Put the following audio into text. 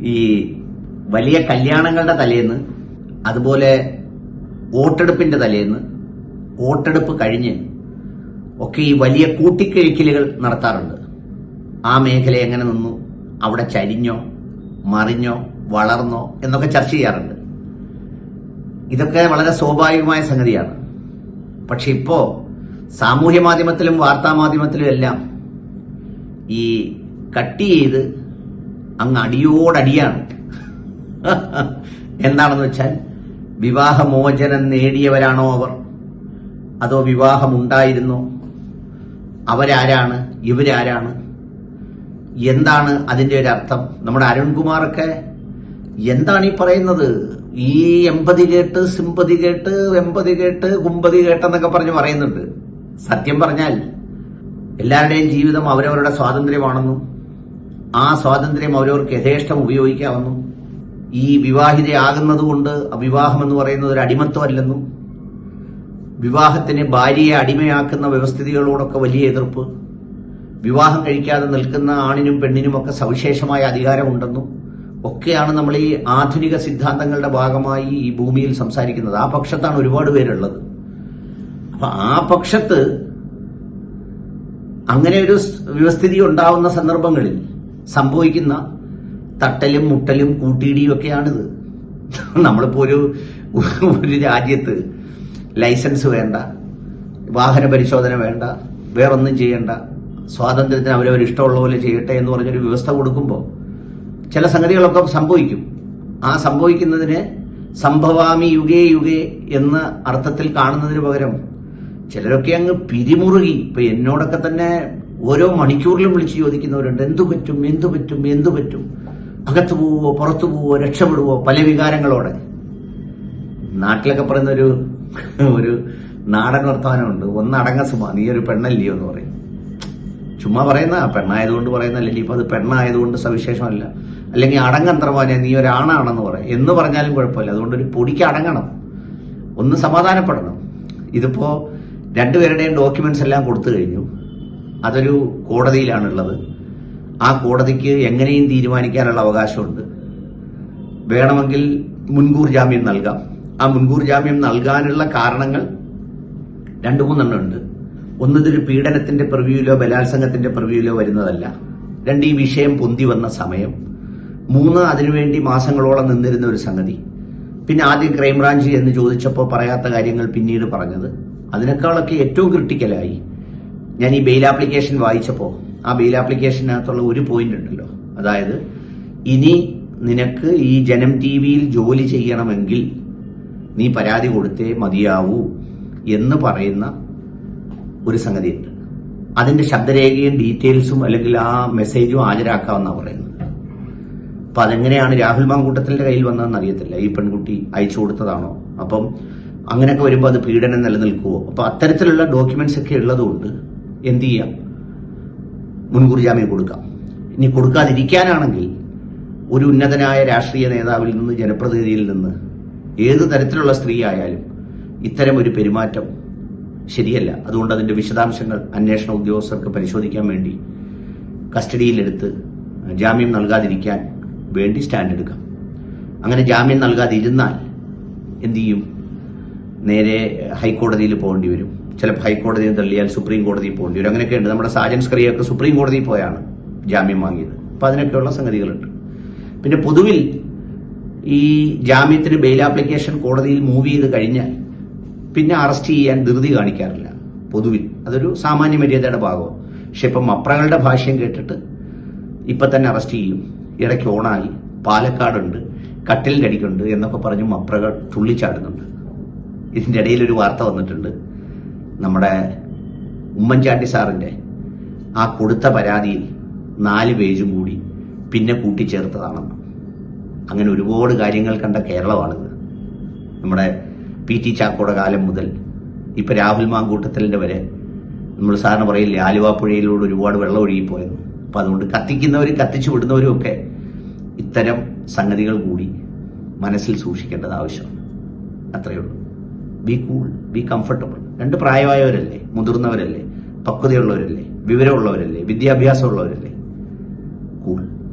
ഈ വലിയ കല്യാണങ്ങളുടെ തലേന്ന് അതുപോലെ വോട്ടെടുപ്പിന്റെ തലേന്ന് വോട്ടെടുപ്പ് കഴിഞ്ഞ് ഒക്കെ ഈ വലിയ കൂട്ടിക്കഴിക്കലുകൾ നടത്താറുണ്ട്. ആ മേഖല എങ്ങനെ നിന്നു? അവിടെ ചരിഞ്ഞോ മറിഞ്ഞോ വളർന്നോ എന്നൊക്കെ ചർച്ച ചെയ്യാറുണ്ട്. ഇതൊക്കെ വളരെ സ്വാഭാവികമായ സംഗതിയാണ്. പക്ഷെ ഇപ്പോ സാമൂഹ്യ മാധ്യമത്തിലും വാർത്താ മാധ്യമത്തിലും എല്ലാം ഈ കട്ട് ചെയ്ത് അങ്ങ് അടിയോടടിയാണ്. എന്താണെന്ന് വെച്ചാൽ വിവാഹമോചനം നേടിയവരാണോ അവർ? അതോ വിവാഹമുണ്ടായിരുന്നോ? അവരാരാണ്? ഇവരാരാണ്? എന്താണ് അതിന്റെ ഒരു അർത്ഥം? നമ്മുടെ അരുൺകുമാറൊക്കെ എന്താണ് ഈ പറയുന്നത്? ഈ എൺപതി കേട്ട് സിമ്പതി കേട്ട് എൺപതി കേട്ട് കുമ്പതി കേട്ടെന്നൊക്കെ പറഞ്ഞ് പറയുന്നുണ്ട്. സത്യം പറഞ്ഞാൽ എല്ലാവരുടെയും ജീവിതം അവരവരുടെ സ്വാതന്ത്ര്യമാണെന്നും ആ സ്വാതന്ത്ര്യം അവരവർക്ക് യഥേഷ്ടം ഉപയോഗിക്കാമെന്നും ഈ വിവാഹിതയാകുന്നതുകൊണ്ട് വിവാഹം എന്ന് പറയുന്നത് ഒരു അടിമത്വമല്ലെന്നും വിവാഹത്തിന് ഭാര്യയെ അടിമയാക്കുന്ന വ്യവസ്ഥിതികളോടൊക്കെ വലിയ എതിർപ്പ് വിവാഹം കഴിക്കാതെ നിൽക്കുന്ന ആണിനും പെണ്ണിനുമൊക്കെ സവിശേഷമായ അധികാരമുണ്ടെന്നും ഒക്കെയാണ് നമ്മൾ ഈ ആധുനിക സിദ്ധാന്തങ്ങളുടെ ഭാഗമായി ഈ ഭൂമിയിൽ സംസാരിക്കുന്നത്. ആ പക്ഷത്താണ് ഒരുപാട് പേരുള്ളത്. അപ്പൊ ആ പക്ഷത്ത് അങ്ങനെ ഒരു വ്യവസ്ഥിതി ഉണ്ടാവുന്ന സന്ദർഭങ്ങളിൽ സംഭവിക്കുന്ന തട്ടലും മുട്ടലും കൂട്ടിയിടിയും ഒക്കെയാണിത്. നമ്മളിപ്പോ ഒരു ഒരു രാജ്യത്ത് ലൈസൻസ് വേണ്ട വാഹന പരിശോധന വേണ്ട വേറൊന്നും ചെയ്യേണ്ട സ്വാതന്ത്ര്യത്തിന് അവരവരിഷ്ടമുള്ള പോലെ ചെയ്യട്ടെ എന്ന് പറഞ്ഞൊരു വ്യവസ്ഥ കൊടുക്കുമ്പോൾ ചില സംഗതികളൊക്കെ സംഭവിക്കും. ആ സംഭവിക്കുന്നതിന് സംഭവാമി യുഗേ യുഗേ എന്ന അർത്ഥത്തിൽ കാണുന്നതിന് പകരം ചിലരൊക്കെ അങ്ങ് പിരിമുറുകി. ഇപ്പൊ എന്നോടൊക്കെ തന്നെ ഓരോ മണിക്കൂറിലും വിളിച്ച് ചോദിക്കുന്നവരുണ്ട്. എന്തു പറ്റും? എന്തു പറ്റും? എന്തു പറ്റും? അകത്തു പോവോ പുറത്തു പോവോ രക്ഷപ്പെടുവോ? പല വികാരങ്ങളോടെ. നാട്ടിലൊക്കെ പറയുന്ന ഒരു ഒരു നാടൻ വർത്തമാനമുണ്ട് ഒന്നടങ്ങ സുമ നീ ഒരു പെണ്ണല്ലയോ? എന്ന് പറയും. ചുമ്മാ പറയുന്ന പെണ്ണായതുകൊണ്ട് പറയുന്നല്ലേ ഇപ്പൊ അത് പെണ്ണായതുകൊണ്ട് സവിശേഷമല്ല. അല്ലെങ്കിൽ അടങ്ങന്ത്രമാനെ നീ ഒരാണാണെന്ന് പറയും. എന്ന് പറഞ്ഞാലും കുഴപ്പമില്ല. അതുകൊണ്ട് ഒരു പൊടിക്ക് അടങ്ങണം. ഒന്ന് സമാധാനപ്പെടണം. ഇതിപ്പോ രണ്ടുപേരുടെയും ഡോക്യുമെന്റ്സ് എല്ലാം കൊടുത്തു കഴിഞ്ഞു. അതൊരു കോടതിയിലാണുള്ളത്. ആ കോടതിക്ക് എങ്ങനെയും തീരുമാനിക്കാനുള്ള അവകാശമുണ്ട്. വേണമെങ്കിൽ മുൻകൂർ ജാമ്യം നൽകാം. ആ മുൻകൂർ ജാമ്യം നൽകാനുള്ള കാരണങ്ങൾ രണ്ടു മൂന്നെണ്ണം ഉണ്ട്. ഒന്നിതൊരു പീഡനത്തിന്റെ പ്രിവ്യൂലോ ബലാത്സംഗത്തിന്റെ പ്രിവ്യൂലോ വരുന്നതല്ല. രണ്ട് ഈ വിഷയം പൊന്തി വന്ന സമയം. മൂന്ന് അതിനുവേണ്ടി മാസങ്ങളോളം നിന്നിരുന്ന ഒരു സംഗതി. പിന്നെ ആദ്യം ക്രൈംബ്രാഞ്ച് എന്ന് ചോദിച്ചപ്പോൾ പറയാത്ത കാര്യങ്ങൾ പിന്നീട് പറഞ്ഞത്. അതിനേക്കാളൊക്കെ ഏറ്റവും ക്രിട്ടിക്കലായി ഞാൻ ഈ ബെയിൽ ആപ്ലിക്കേഷൻ വായിച്ചപ്പോൾ ആ ബെയിൽ ആപ്ലിക്കേഷനകത്തുള്ള ഒരു പോയിന്റ് ഉണ്ടല്ലോ. അതായത് ഇനി നിനക്ക് ഈ ജനം ടി വിയിൽ ജോലി ചെയ്യണമെങ്കിൽ നീ പരാതി കൊടുത്തേ മതിയാവൂ എന്ന് പറയുന്ന ഒരു സംഗതിയുണ്ട്. അതിന്റെ ശബ്ദരേഖയും ഡീറ്റെയിൽസും അല്ലെങ്കിൽ ആ മെസ്സേജും ഹാജരാക്കാമെന്നാ പറയുന്നത്. അപ്പൊ അതെങ്ങനെയാണ് രാഹുൽ മാങ്കൂട്ടത്തിന്റെ കയ്യിൽ വന്നതെന്ന് അറിയത്തില്ല. ഈ പെൺകുട്ടി അയച്ചു കൊടുത്തതാണോ? അപ്പം അങ്ങനെയൊക്കെ വരുമ്പോൾ അത് പീഡനം നിലനിൽക്കുമോ അപ്പോൾ അത്തരത്തിലുള്ള ഡോക്യുമെന്റ്സ് ഒക്കെ ഉള്ളതുകൊണ്ട് എന്ത് ചെയ്യാം? മുൻകൂർ ജാമ്യം കൊടുക്കാം. ഇനി കൊടുക്കാതിരിക്കാനാണെങ്കിൽ ഒരു ഉന്നതനായ രാഷ്ട്രീയ നേതാവിൽ നിന്ന് ജനപ്രതിനിധിയിൽ നിന്ന് ഏത് തരത്തിലുള്ള സ്ത്രീ ആയാലും ഇത്തരം ഒരു പെരുമാറ്റം ശരിയല്ല. അതുകൊണ്ട് അതിന്റെ വിശദാംശങ്ങൾ അന്വേഷണ ഉദ്യോഗസ്ഥർക്ക് പരിശോധിക്കാൻ വേണ്ടി കസ്റ്റഡിയിലെടുത്ത് ജാമ്യം നൽകാതിരിക്കാൻ വേണ്ടി സ്റ്റാൻഡ് എടുക്കാം അങ്ങനെ ജാമ്യം നൽകാതിരുന്നാൽ എന്തു ചെയ്യും? നേരെ ഹൈക്കോടതിയിൽ പോകേണ്ടി വരും. ചിലപ്പോൾ ഹൈക്കോടതിയിൽ തള്ളിയാൽ സുപ്രീം കോടതിയിൽ പോകേണ്ടി വരും. അങ്ങനെയൊക്കെ ഉണ്ട് നമ്മുടെ സാജൻ കറിയൊക്കെ സുപ്രീം കോടതിയിൽ പോയാണ് ജാമ്യം വാങ്ങിയത്. അപ്പം അതിനൊക്കെയുള്ള സംഗതികളുണ്ട്. പിന്നെ പൊതുവിൽ ഈ ജാമ്യത്തിന് ബെയിൽ ആപ്ലിക്കേഷൻ കോടതിയിൽ മൂവ് ചെയ്ത് കഴിഞ്ഞാൽ പിന്നെ അറസ്റ്റ് ചെയ്യാൻ ധൃതി കാണിക്കാറില്ല പൊതുവിൽ. അതൊരു സാമാന്യ മര്യാദയുടെ ഭാഗമാണ്. പക്ഷെ ഇപ്പം മപ്രകളുടെ ഭാഷ്യം കേട്ടിട്ട് ഇപ്പം തന്നെ അറസ്റ്റ് ചെയ്യും. ഇടയ്ക്ക് ഓണായി. പാലക്കാടുണ്ട്. കട്ടിലിന്റെ അടിക്കുണ്ട് എന്നൊക്കെ പറഞ്ഞ് മപ്രകൾ തുള്ളിച്ചാടുന്നുണ്ട്. ഇതിന്റെ ഇടയിൽ ഒരു വാർത്ത വന്നിട്ടുണ്ട്. നമ്മുടെ ഉമ്മൻചാണ്ടി സാറിന്റെ ആ കൊടുത്ത പരാതിയിൽ നാല് പേജും കൂടി പിന്നെ കൂട്ടിച്ചേർത്തതാണെന്ന്. അങ്ങനെ ഒരുപാട് കാര്യങ്ങൾ കണ്ട കേരളമാണിത്. നമ്മുടെ പി ടി ചാക്കോയുടെ കാലം മുതൽ ഇപ്പം രാഹുൽ മാങ്കൂട്ടത്തലിന്റെ വരെ നമ്മൾ സാറിന് പറയില്ലേ ആലുവ പുഴയിലൂടെ ഒരുപാട് വെള്ളം ഒഴുകിപ്പോയെന്ന്. അപ്പം അതുകൊണ്ട് കത്തിക്കുന്നവരും കത്തിച്ചു വിടുന്നവരും ഒക്കെ ഇത്തരം സംഗതികൾ കൂടി മനസ്സിൽ സൂക്ഷിക്കേണ്ടത് ആവശ്യമാണ്. അത്രയേ ഉള്ളൂ. ബി കൂൾ ബി കംഫർട്ടബിൾ രണ്ട് പ്രായമായവരല്ലേ മുതിർന്നവരല്ലേ പക്വതയുള്ളവരല്ലേ വിവരമുള്ളവരല്ലേ വിദ്യാഭ്യാസമുള്ളവരല്ലേ?